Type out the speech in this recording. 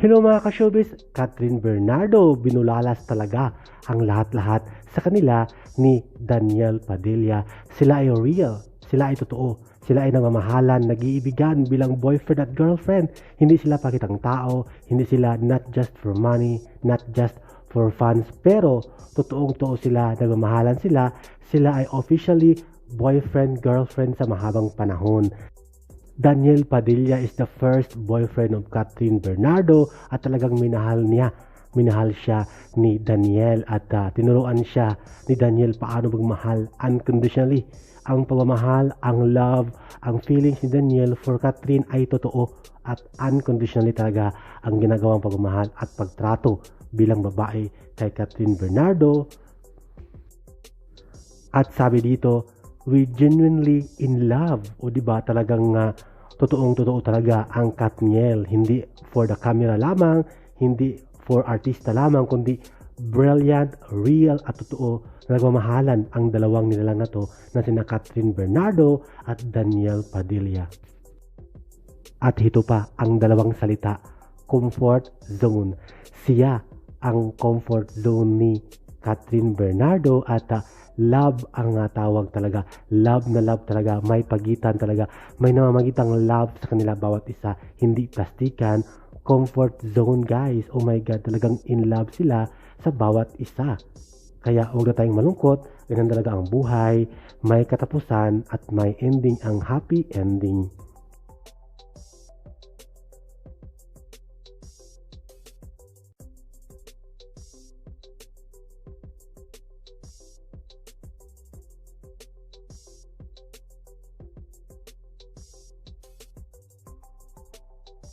Hello mga ka-showbiz, Catherine Bernardo, binulalas talaga ang lahat-lahat sa kanila ni Daniel Padilla. Sila ay real, sila ay totoo, sila ay namamahalan, nag-iibigan bilang boyfriend at girlfriend. Hindi sila pakitang tao, hindi sila not just for money, not just for fans, pero totoong-totoo sila, nagmamahalan sila, sila ay officially boyfriend, girlfriend sa mahabang panahon. Daniel Padilla is the first boyfriend of Catherine Bernardo at talagang minahal niya. Minahal siya ni Daniel at uh, tinuruan siya ni Daniel paano magmahal unconditionally. Ang pagmamahal, ang love, ang feelings ni Daniel for Catherine ay totoo at unconditionally talaga ang ginagawang pagmamahal at pagtrato bilang babae kay Catherine Bernardo. At sabi dito, we genuinely in love. O di ba talagang uh, totoong totoo talaga ang Katniel. Hindi for the camera lamang, hindi for artista lamang, kundi brilliant, real at totoo na nagmamahalan ang dalawang nilalang na to na sina Catherine Bernardo at Daniel Padilla. At ito pa ang dalawang salita, comfort zone. Siya ang comfort zone ni Catherine Bernardo at uh, love ang uh, tawag talaga. Love na love talaga. May pagitan talaga. May namamagitang love sa kanila bawat isa. Hindi plastikan. Comfort zone guys. Oh my God. Talagang in love sila sa bawat isa. Kaya huwag na tayong malungkot. Ganyan talaga ang buhay. May katapusan at may ending ang happy ending.